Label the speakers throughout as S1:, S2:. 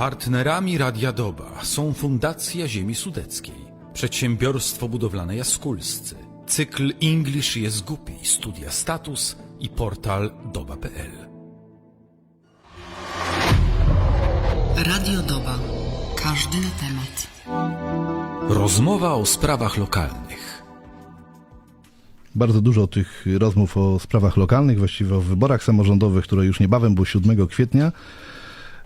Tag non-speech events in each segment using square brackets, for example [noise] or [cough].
S1: Partnerami Radia Doba są Fundacja Ziemi Sudeckiej, Przedsiębiorstwo Budowlane Jaskulscy, cykl English jest głupi, studia status i portal doba.pl.
S2: Radio Doba. Każdy na temat.
S1: Rozmowa o sprawach lokalnych.
S3: Bardzo dużo tych rozmów o sprawach lokalnych, właściwie o wyborach samorządowych, które już niebawem, bo 7 kwietnia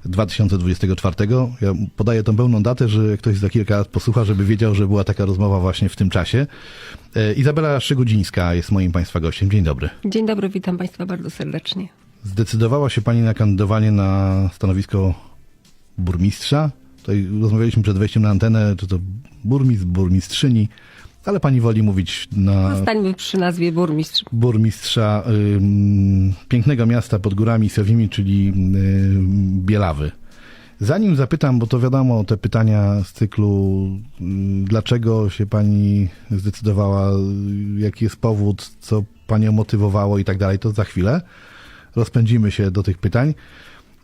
S3: 2024. Ja podaję tą pełną datę, że ktoś za kilka lat posłucha, żeby wiedział, że była taka rozmowa właśnie w tym czasie. E, Izabela Szygudzińska jest moim Państwa gościem. Dzień dobry.
S4: Dzień dobry, witam Państwa bardzo serdecznie.
S3: Zdecydowała się Pani na kandydowanie na stanowisko burmistrza. Tutaj rozmawialiśmy przed wejściem na antenę, czy to burmistrz, burmistrzyni, ale Pani woli mówić na
S4: Zostańmy przy nazwie burmistrz.
S3: burmistrza ym, pięknego miasta pod górami sowimi, czyli ym, Bielawy. Zanim zapytam, bo to wiadomo, te pytania z cyklu, ym, dlaczego się pani zdecydowała, y, jaki jest powód, co panią motywowało i tak dalej, to za chwilę rozpędzimy się do tych pytań.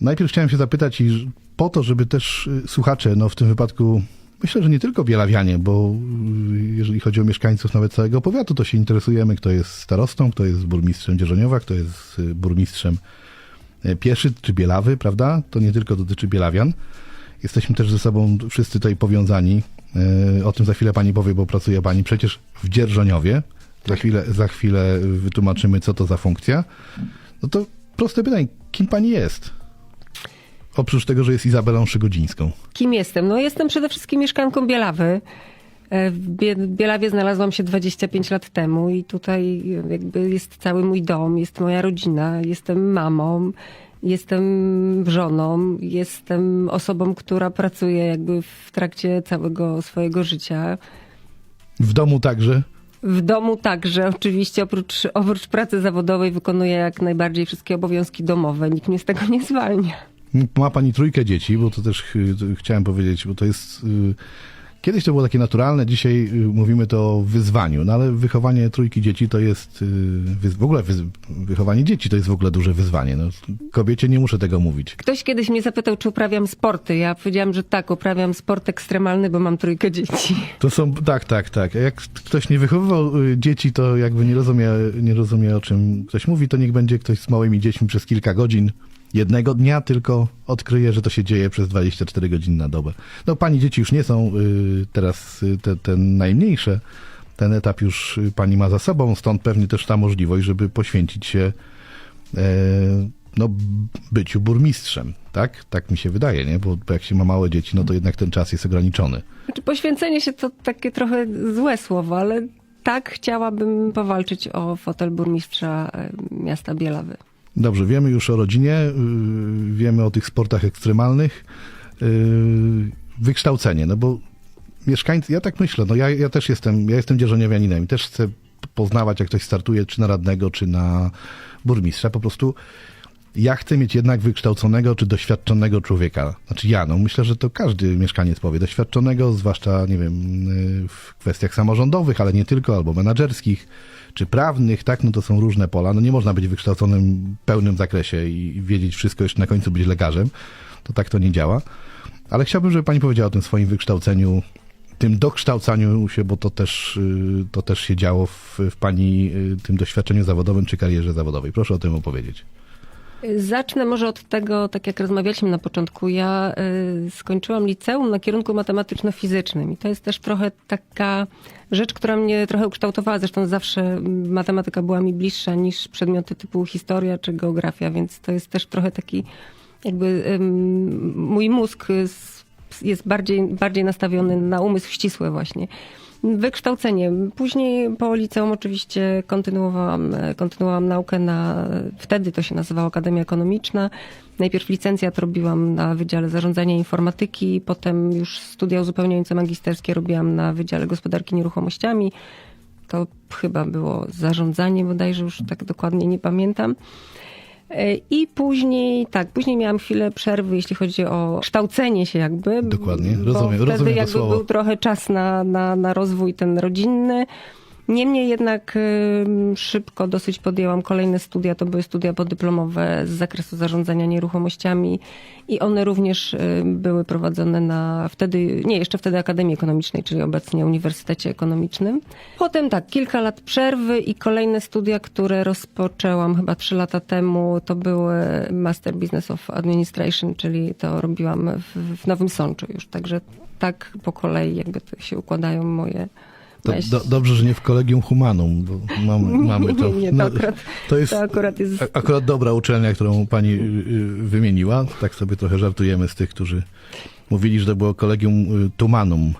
S3: Najpierw chciałem się zapytać i po to, żeby też y, słuchacze, no w tym wypadku myślę, że nie tylko bielawianie, bo y, jeżeli chodzi o mieszkańców nawet całego powiatu, to się interesujemy, kto jest starostą, kto jest burmistrzem Dzierżoniowa, kto jest y, burmistrzem y, Pieszy czy Bielawy, prawda? To nie tylko dotyczy bielawian. Jesteśmy też ze sobą wszyscy tutaj powiązani. O tym za chwilę pani powie, bo pracuje pani przecież w Dzierżoniowie. Za chwilę, za chwilę wytłumaczymy, co to za funkcja. No to proste pytanie, kim pani jest? Oprócz tego, że jest Izabelą Szygodzińską.
S4: Kim jestem? No jestem przede wszystkim mieszkanką Bielawy. E, W Bie- Bielawie znalazłam się 25 lat temu i tutaj jakby jest cały mój dom, jest moja rodzina, jestem mamą, jestem żoną, jestem osobą, która pracuje jakby w trakcie całego swojego życia.
S3: W domu także.
S4: W domu także, oczywiście oprócz, oprócz pracy zawodowej wykonuję jak najbardziej wszystkie obowiązki domowe. Nikt mnie z tego nie zwalnia.
S3: Ma pani trójkę dzieci, bo to też chciałem powiedzieć, bo to jest. y, Kiedyś to było takie naturalne, dzisiaj y, mówimy to o wyzwaniu, no ale wychowanie trójki dzieci to jest. y, W ogóle wychowanie dzieci to jest w ogóle duże wyzwanie. No, kobiecie nie muszę tego mówić.
S4: Ktoś kiedyś mnie zapytał, czy uprawiam sporty. Ja powiedziałam, że tak, uprawiam sport ekstremalny, bo mam trójkę dzieci.
S3: To są. Tak, tak, tak. Jak ktoś nie wychowywał dzieci, to jakby nie rozumie, nie rozumie o czym ktoś mówi, to niech będzie ktoś z małymi dziećmi przez kilka godzin. Jednego dnia tylko odkryje, że to się dzieje przez 24 godziny na dobę. No pani dzieci już nie są y, teraz y, te, te najmniejsze. Ten etap już y, pani ma za sobą, stąd pewnie też ta możliwość, żeby poświęcić się e, no, byciu burmistrzem. Tak? Tak mi się wydaje, nie? Bo jak się ma małe dzieci, no to jednak ten czas jest ograniczony.
S4: Znaczy, poświęcenie się to takie trochę złe słowo, ale tak chciałabym powalczyć o fotel burmistrza e, miasta Bielawy.
S3: Dobrze, wiemy już o rodzinie, yy, wiemy o tych sportach ekstremalnych. Yy, wykształcenie, no bo mieszkańcy, ja tak myślę, no ja, ja też jestem, ja jestem dzierżoniowianinem i też chcę poznawać, jak ktoś startuje, czy na radnego, czy na burmistrza. Po prostu ja chcę mieć jednak wykształconego, czy doświadczonego człowieka. Znaczy ja, no myślę, że to każdy mieszkaniec powie. Doświadczonego, zwłaszcza, nie wiem, yy, w kwestiach samorządowych, ale nie tylko, albo menedżerskich, czy prawnych, tak, no to są różne pola. No nie można być wykształconym w pełnym zakresie i wiedzieć wszystko, jeszcze na końcu być lekarzem. To tak to nie działa. Ale chciałbym, żeby pani powiedziała o tym swoim wykształceniu, tym dokształcaniu się, bo to też, y, to też się działo w, w pani y, tym doświadczeniu zawodowym czy karierze zawodowej. Proszę o tym opowiedzieć.
S4: Zacznę może od tego, tak jak rozmawialiśmy na początku. Ja y, skończyłam liceum na kierunku matematyczno-fizycznym i to jest też trochę taka rzecz, która mnie trochę ukształtowała. Zresztą zawsze matematyka była mi bliższa niż przedmioty typu historia czy geografia, więc to jest też trochę taki jakby mój mózg jest bardziej, bardziej nastawiony na umysł ścisły właśnie. Wykształcenie. Później po liceum oczywiście kontynuowałam, e, kontynuowałam naukę na, wtedy to się nazywało Akademia Ekonomiczna. Najpierw licencjat robiłam na Wydziale Zarządzania Informatyki, potem już studia uzupełniające magisterskie robiłam na Wydziale Gospodarki Nieruchomościami. To chyba było zarządzanie bodajże, już tak dokładnie nie pamiętam. E, I później, tak, później miałam chwilę przerwy, jeśli chodzi o kształcenie się jakby.
S3: Dokładnie,
S4: bo
S3: rozumiem-
S4: Wtedy
S3: rozumiem to
S4: jakby był trochę czas na, na, na rozwój ten rodzinny. Niemniej jednak szybko dosyć podjęłam kolejne studia. To były studia podyplomowe z zakresu zarządzania nieruchomościami i one również były prowadzone na wtedy, nie jeszcze wtedy Akademii Ekonomicznej, czyli obecnie Uniwersytecie Ekonomicznym. Potem tak, kilka lat przerwy i kolejne studia, które rozpoczęłam chyba trzy lata temu, to były Master Business of Administration, czyli to robiłam w, w Nowym Sączu już. Także tak po kolei jakby się układają moje
S3: To do, dobrze, że nie w Kolegium Humanum, bo mam, [laughs] mamy to.
S4: Nie, to
S3: no,
S4: akurat-
S3: to jest
S4: to akurat jest-
S3: akurat dobra uczelnia, którą pani y, y, wymieniła. Tak sobie trochę żartujemy z tych, którzy mówili, że to było Kolegium y, Tumanum.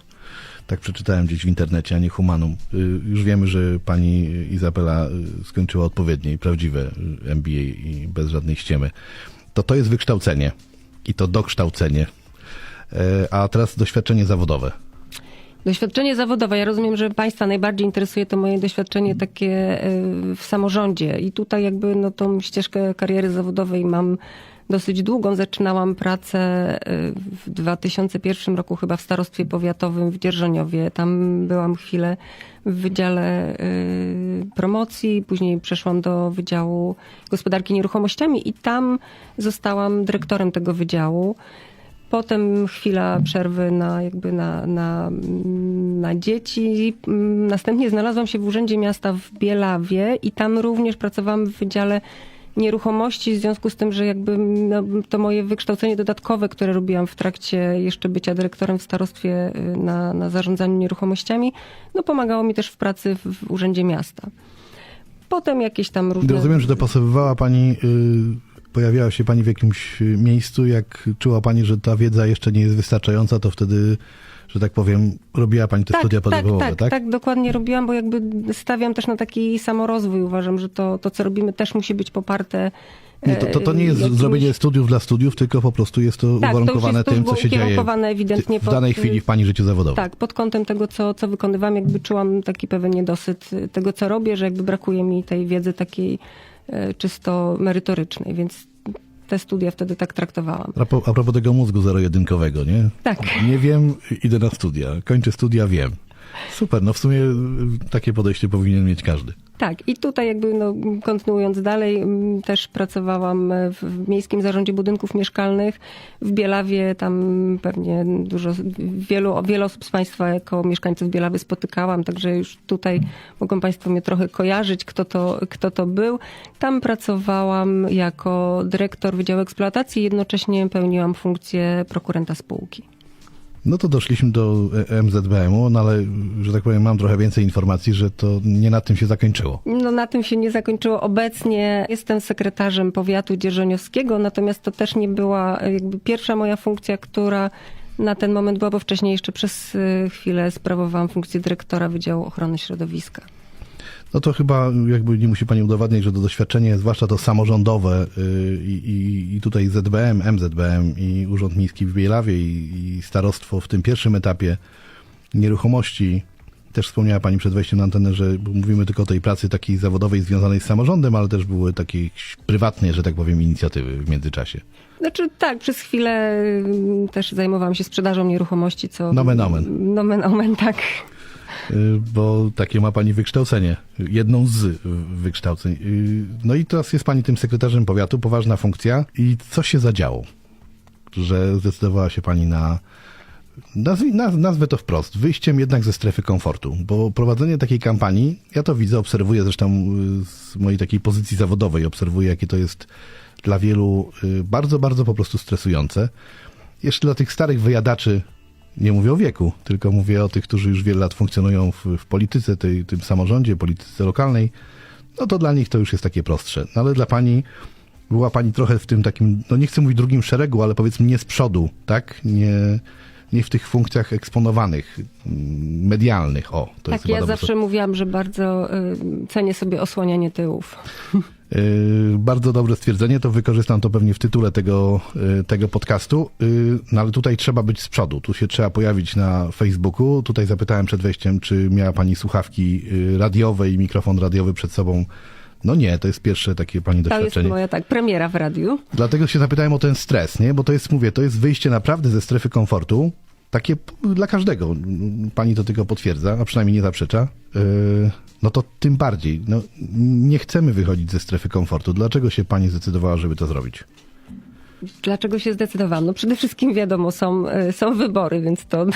S3: Tak przeczytałem gdzieś w internecie, a nie Humanum. Już wiemy, że pani Izabela skończyła odpowiednie i prawdziwe MBA i bez żadnej ściemy. To to jest wykształcenie i to dokształcenie. E, A teraz doświadczenie zawodowe.
S4: Doświadczenie zawodowe. Ja rozumiem, że Państwa najbardziej interesuje to moje doświadczenie takie y, w samorządzie. I tutaj jakby no, tą ścieżkę kariery zawodowej mam dosyć długą. Zaczynałam pracę y, w 2001 roku chyba w starostwie powiatowym w Dzierżoniowie. Tam byłam chwilę w Wydziale y, Promocji, później przeszłam do Wydziału Gospodarki Nieruchomościami i tam zostałam dyrektorem tego wydziału. Potem chwila przerwy na, jakby na, na, na dzieci. Następnie znalazłam się w Urzędzie Miasta w Bielawie i tam również pracowałam w Wydziale Nieruchomości, w związku z tym, że jakby no, to moje wykształcenie dodatkowe, które robiłam w trakcie jeszcze bycia dyrektorem w starostwie y, na, na zarządzaniu nieruchomościami, no pomagało mi też w pracy w, Urzędzie Miasta. Potem jakieś tam różne...
S3: Rozumiem, że dopasowywała pani, y, pojawiała się pani w jakimś y, miejscu, jak czuła pani, że ta wiedza jeszcze nie jest wystarczająca, to wtedy, że tak powiem, robiła pani te studia podyplomowe,
S4: tak, tak, tak, dokładnie robiłam, bo jakby stawiam też na taki samorozwój. Uważam, że to, to co robimy też musi być poparte.
S3: Nie, to, to, to nie jest
S4: e, jakimś-
S3: zrobienie studiów dla studiów, tylko po prostu jest to
S4: to już
S3: uwarunkowane
S4: jest
S3: tym, co się dzieje
S4: ewidentnie
S3: w danej
S4: pod-
S3: chwili w pani życiu zawodowym.
S4: Tak, pod kątem tego, co, co wykonywam, jakby czułam taki pewien niedosyt tego, co robię, że jakby brakuje mi tej wiedzy takiej czysto merytorycznej, więc te studia wtedy tak traktowałam.
S3: A, po, a propos tego mózgu zero-jedynkowego, nie?
S4: Tak.
S3: Nie wiem, idę na studia. Kończę studia, wiem. Super, no w sumie y, takie podejście powinien mieć każdy.
S4: Tak, i tutaj jakby no, kontynuując dalej, mm, też pracowałam w, w Miejskim Zarządzie Budynków Mieszkalnych w Bielawie. Tam pewnie dużo, wielu, wiele osób z Państwa jako mieszkańców Bielawy spotykałam, także już tutaj mogą Państwo mnie trochę kojarzyć, kto to, kto to był. Tam pracowałam jako dyrektor Wydziału Eksploatacji i jednocześnie pełniłam funkcję prokurenta spółki.
S3: No to doszliśmy do e, MZBM-u, no ale, że tak powiem, mam trochę więcej informacji, że to nie na tym się zakończyło.
S4: No na tym się nie zakończyło. Obecnie jestem sekretarzem powiatu dzierżoniowskiego, natomiast to też nie była e, jakby pierwsza moja funkcja, która na ten moment była, bo wcześniej jeszcze przez e, chwilę sprawowałam funkcję dyrektora Wydziału Ochrony Środowiska.
S3: No to chyba jakby nie musi pani udowadniać, że to doświadczenie, zwłaszcza to samorządowe y, i, i, tutaj ZBM, MZBM i Urząd Miejski w Bielawie i, i starostwo w tym pierwszym etapie nieruchomości. Też wspomniała pani przed wejściem na antenę, że mówimy tylko o tej pracy takiej zawodowej związanej z samorządem, ale też były takie prywatne, że tak powiem, inicjatywy w międzyczasie.
S4: Znaczy tak, przez chwilę mm, też zajmowałam się sprzedażą nieruchomości, co...
S3: Nomen omen.
S4: Nomen omen, tak.
S3: Y, bo takie ma pani wykształcenie, jedną z wykształceń. Y, No i teraz jest pani tym sekretarzem powiatu, poważna funkcja. I co się zadziało, że zdecydowała się pani na, naz, nazwę to wprost, wyjściem jednak ze strefy komfortu, bo prowadzenie takiej kampanii, ja to widzę, obserwuję zresztą y, z mojej takiej pozycji zawodowej, obserwuję jakie to jest dla wielu bardzo, bardzo po prostu stresujące. Jeszcze dla tych starych wyjadaczy, nie mówię o wieku, tylko mówię o tych, którzy już wiele lat funkcjonują w, w polityce, tej, tym samorządzie, polityce lokalnej, no to dla nich to już jest takie prostsze. No ale dla pani była pani trochę w tym takim, no nie chcę mówić drugim szeregu, ale powiedzmy nie z przodu, tak? Nie, nie w tych funkcjach eksponowanych, medialnych. O, to jest
S4: Tak,
S3: chyba
S4: ja zawsze mówiłam, że bardzo y, cenię sobie osłanianie tyłów. [laughs]
S3: Yy, Bardzo dobre stwierdzenie, to wykorzystam to pewnie w tytule tego, yy, tego podcastu, Yy, no ale tutaj trzeba być z przodu, tu się trzeba pojawić na Facebooku. Tutaj zapytałem przed wejściem, czy miała Pani słuchawki radiowe i mikrofon radiowy przed sobą. No nie, to jest pierwsze takie Pani
S4: To jest
S3: doświadczenie.
S4: moja tak premiera w radiu.
S3: Dlatego się zapytałem o ten stres, nie? Bo to jest, mówię, to jest wyjście naprawdę ze strefy komfortu. takie dla każdego, pani to tylko potwierdza, a przynajmniej nie zaprzecza, yy, no to tym bardziej, no, nie chcemy wychodzić ze strefy komfortu. Dlaczego się pani zdecydowała, żeby to zrobić?
S4: Dlaczego się zdecydowałam? No przede wszystkim wiadomo, są, e, są wybory, więc to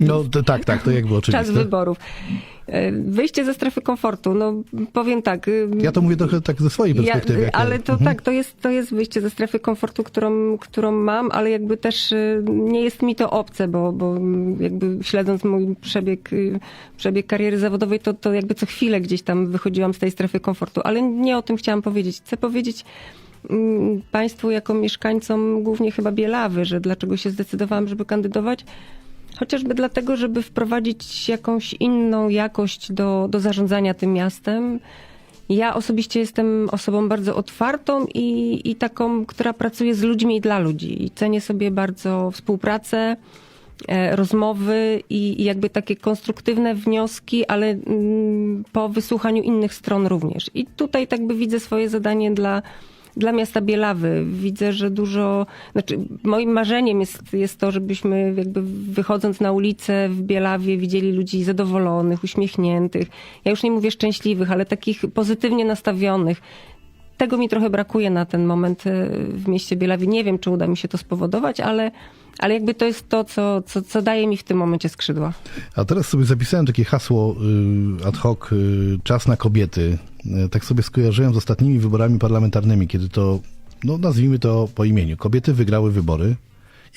S3: No to, tak, tak, to jakby oczywiste.
S4: czas wyborów. E, Wyjście ze strefy komfortu, no powiem tak. y,
S3: Ja to mówię trochę tak ze swojej perspektywy.
S4: Ja,
S3: jak
S4: ale
S3: ja-
S4: to
S3: Mhm.
S4: tak, to jest, to jest wyjście ze strefy komfortu, którą, którą mam, ale jakby też y, nie jest mi to obce, bo, bo jakby śledząc mój przebieg, y, przebieg kariery zawodowej, to, to jakby co chwilę gdzieś tam wychodziłam z tej strefy komfortu. Ale nie o tym chciałam powiedzieć. Chcę powiedzieć Państwu jako mieszkańcom głównie chyba Bielawy, że dlaczego się zdecydowałam, żeby kandydować. Chociażby dlatego, żeby wprowadzić jakąś inną jakość do, do zarządzania tym miastem. Ja osobiście jestem osobą bardzo otwartą i, i taką, która pracuje z ludźmi i dla ludzi. I cenię sobie bardzo współpracę, e, rozmowy i, i jakby takie konstruktywne wnioski, ale mm, po wysłuchaniu innych stron również. I tutaj tak by widzę swoje zadanie dla, dla miasta Bielawy. Widzę, że dużo, znaczy moim marzeniem jest, jest to, żebyśmy jakby wychodząc na ulicę w Bielawie widzieli ludzi zadowolonych, uśmiechniętych. Ja już nie mówię szczęśliwych, ale takich pozytywnie nastawionych. Tego mi trochę brakuje na ten moment e, w mieście Bielawie. Nie wiem, czy uda mi się to spowodować, ale, ale jakby to jest to, co, co, co daje mi w tym momencie skrzydła.
S3: A teraz sobie zapisałem takie hasło y, ad hoc, y, czas na kobiety. Y, Tak sobie skojarzyłem z ostatnimi wyborami parlamentarnymi, kiedy to, no nazwijmy to po imieniu, kobiety wygrały wybory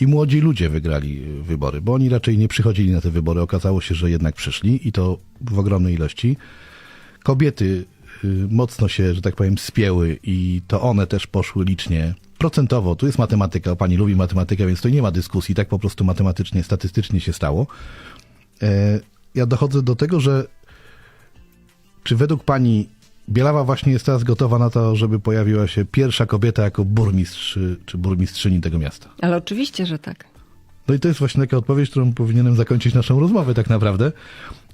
S3: i młodzi ludzie wygrali y, wybory, bo oni raczej nie przychodzili na te wybory. Okazało się, że jednak przyszli i to w ogromnej ilości. Kobiety y, mocno się, że tak powiem, spięły i to one też poszły licznie. Procentowo, tu jest matematyka, pani lubi matematykę, więc tu nie ma dyskusji, tak po prostu matematycznie, statystycznie się stało. E, ja dochodzę do tego, że czy według pani Bielawa właśnie jest teraz gotowa na to, żeby pojawiła się pierwsza kobieta jako burmistrz czy- burmistrzyni tego miasta?
S4: Ale oczywiście, że tak.
S3: No i to jest właśnie taka odpowiedź, którą powinienem zakończyć naszą rozmowę tak naprawdę.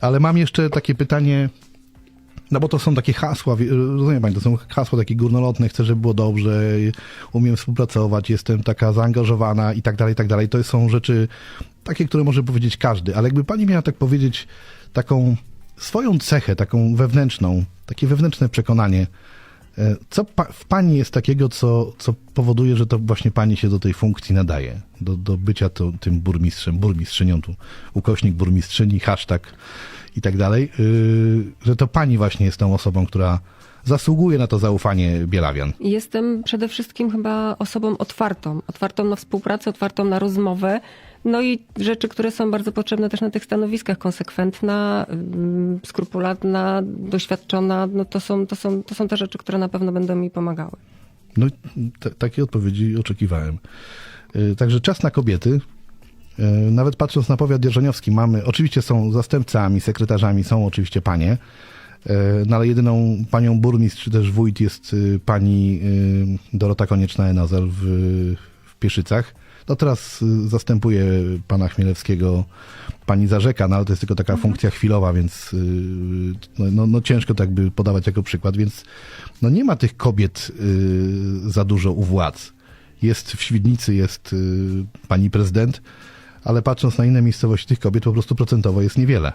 S3: Ale mam jeszcze takie pytanie, no bo to są takie hasła, rozumiem pani, to są hasła takie górnolotne, chcę, żeby było dobrze, umiem współpracować, jestem taka zaangażowana i tak dalej, i tak dalej. To są rzeczy takie, które może powiedzieć każdy, ale jakby pani miała tak powiedzieć taką swoją cechę, taką wewnętrzną, takie wewnętrzne przekonanie, e, co pa, w pani jest takiego, co, co powoduje, że to właśnie pani się do tej funkcji nadaje, do, do bycia to, tym burmistrzem, burmistrzynią, tu ukośnik burmistrzyni, hashtag i tak dalej, yy, że to pani właśnie jest tą osobą, która zasługuje na to zaufanie Bielawian.
S4: Jestem przede wszystkim chyba osobą otwartą. Otwartą na współpracę, otwartą na rozmowę. No i rzeczy, które są bardzo potrzebne też na tych stanowiskach. Konsekwentna, ym, skrupulatna, doświadczona. No to są, to, są, to są te rzeczy, które na pewno będą mi pomagały.
S3: No, te, takiej odpowiedzi oczekiwałem. Yy, Także czas na kobiety. Yy, Nawet patrząc na powiat dzierżoniowski, mamy, oczywiście są zastępcami, sekretarzami, są oczywiście panie, yy, no ale jedyną panią burmistrz czy też wójt jest yy, pani Dorota Konieczna-Enazel w, w Pieszycach. No teraz zastępuje pana Chmielewskiego pani Zarzeka, no ale to jest tylko taka funkcja chwilowa, więc no, no, no ciężko tak by podawać jako przykład, więc no nie ma tych kobiet za dużo u władz. Jest w Świdnicy, jest pani prezydent, ale patrząc na inne miejscowości, tych kobiet po prostu procentowo jest niewiele.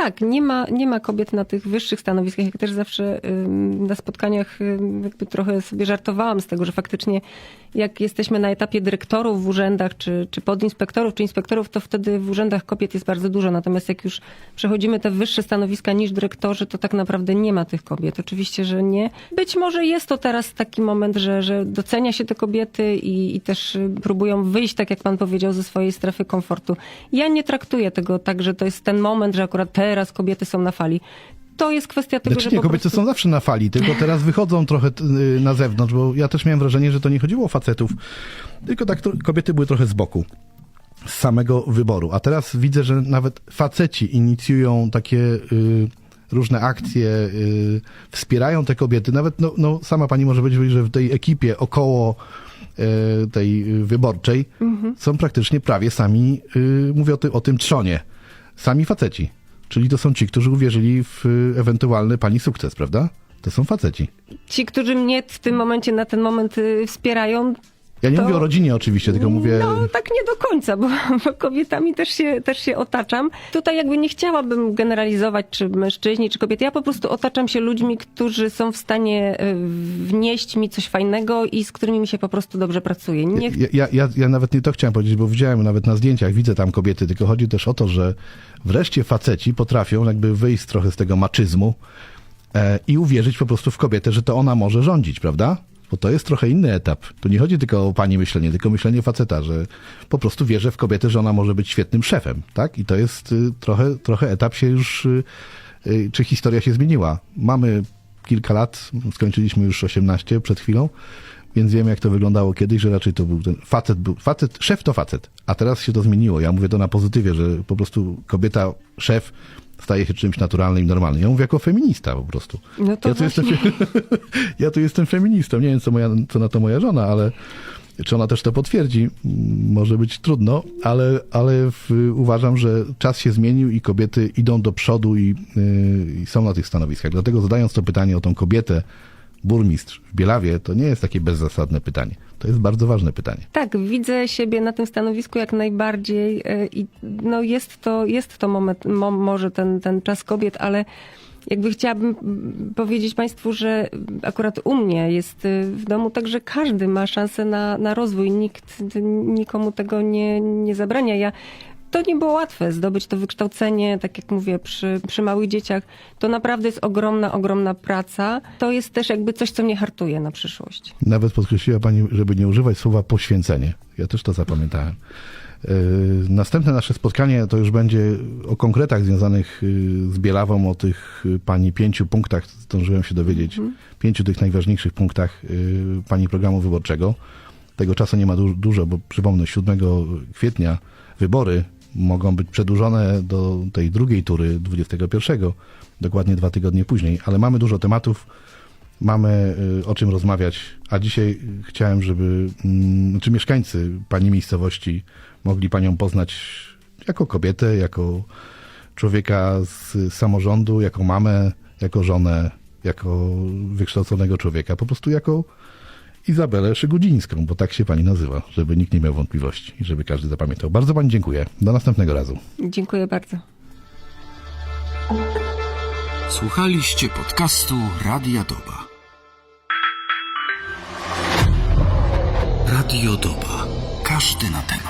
S4: Tak, nie ma, nie ma kobiet na tych wyższych stanowiskach. Jak też zawsze na spotkaniach jakby trochę sobie żartowałam z tego, że faktycznie jak jesteśmy na etapie dyrektorów w urzędach, czy, czy podinspektorów, czy inspektorów, to wtedy w urzędach kobiet jest bardzo dużo. Natomiast jak już przechodzimy te wyższe stanowiska niż dyrektorzy, to tak naprawdę nie ma tych kobiet. Oczywiście, że nie. Być może jest to teraz taki moment, że, że docenia się te kobiety i, i też y, próbują wyjść, tak jak pan powiedział, ze swojej strefy komfortu. Ja nie traktuję tego tak, że to jest ten moment, że akurat teraz kobiety są na fali. To jest kwestia tego,
S3: Znaczy
S4: że
S3: nie, kobiety
S4: prostu...
S3: są zawsze na fali, tylko teraz wychodzą trochę y, na zewnątrz, bo ja też miałem wrażenie, że to nie chodziło o facetów, tylko tak kobiety były trochę z boku z samego wyboru. A teraz widzę, że nawet faceci inicjują takie y, różne akcje, y, wspierają te kobiety. Nawet no, no, sama pani może powiedzieć, że w tej ekipie około y, tej wyborczej są praktycznie prawie sami, y, mówię o, ty, o tym trzonie, sami faceci. Czyli to są ci, którzy uwierzyli w y, ewentualny pani sukces, prawda? To są faceci.
S4: Ci, którzy mnie w tym momencie, na ten moment y, wspierają,
S3: Ja nie
S4: to-
S3: mówię o rodzinie oczywiście, tylko mówię...
S4: No, tak nie do końca, bo, [laughs] bo kobietami też się, też się otaczam. Tutaj jakby nie chciałabym generalizować, czy mężczyźni, czy kobiety. Ja po prostu otaczam się ludźmi, którzy są w stanie y, wnieść mi coś fajnego i z którymi mi się po prostu dobrze pracuje. Nie
S3: Ja, ja, ja, ja nawet nie to chciałem powiedzieć, bo widziałem nawet na zdjęciach, widzę tam kobiety, tylko chodzi też o to, że wreszcie faceci potrafią jakby wyjść trochę z tego maczyzmu e, i uwierzyć po prostu w kobietę, że to ona może rządzić, prawda? Bo to jest trochę inny etap. Tu nie chodzi tylko o pani myślenie, tylko myślenie faceta, że po prostu wierzę w kobietę, że ona może być świetnym szefem, tak? I to jest y, trochę, trochę etap się już, y, y, czy historia się zmieniła. Mamy kilka lat, skończyliśmy już 18 przed chwilą, więc wiemy, jak to wyglądało kiedyś, że raczej to był ten facet, był, facet, szef to facet, a teraz się to zmieniło. Ja mówię to na pozytywie, że po prostu kobieta, szef staje się czymś naturalnym i normalnym. Ja mówię jako feminista po prostu.
S4: No to
S3: ja, tu jestem, [laughs] ja tu jestem feministą. Nie wiem, co, moja, co na to moja żona, ale czy ona też to potwierdzi, może być trudno, ale, ale w, uważam, że czas się zmienił i kobiety idą do przodu i, yy, i są na tych stanowiskach. Dlatego zadając to pytanie o tą kobietę, burmistrz w Bielawie, to nie jest takie bezzasadne pytanie. To jest bardzo ważne pytanie.
S4: Tak, widzę siebie na tym stanowisku jak najbardziej e, i no jest to, jest to moment, mo, może ten, ten czas kobiet, ale jakby chciałabym powiedzieć Państwu, że akurat u mnie jest y, w domu tak, że każdy ma szansę na, na rozwój. Nikt nikomu tego nie, nie zabrania. Ja to nie było łatwe zdobyć to wykształcenie, tak jak mówię, przy, przy małych dzieciach. To naprawdę jest ogromna, ogromna praca. To jest też jakby coś, co mnie hartuje na przyszłość.
S3: Nawet podkreśliła Pani, żeby nie używać słowa poświęcenie. Ja też to zapamiętałem. Yy, Następne nasze spotkanie to już będzie o konkretach związanych yy, z Bielawą, o tych yy, Pani pięciu punktach, zdążyłem się dowiedzieć, pięciu tych najważniejszych punktach Pani programu wyborczego. Tego czasu nie ma du- dużo, bo przypomnę, 7 kwietnia wybory mogą być przedłużone do tej drugiej tury 21, dokładnie dwa tygodnie później, ale mamy dużo tematów, mamy y, o czym rozmawiać, a dzisiaj chciałem, żeby mm, czy mieszkańcy pani miejscowości mogli panią poznać jako kobietę, jako człowieka z samorządu, jako mamę, jako żonę, jako wykształconego człowieka, po prostu jako Izabelę Szygudzińską, bo tak się pani nazywa, żeby nikt nie miał wątpliwości i żeby każdy zapamiętał. Bardzo pani dziękuję. Do następnego razu.
S4: Dziękuję bardzo.
S5: Słuchaliście podcastu Radia Doba. Radio Doba. Każdy na temat.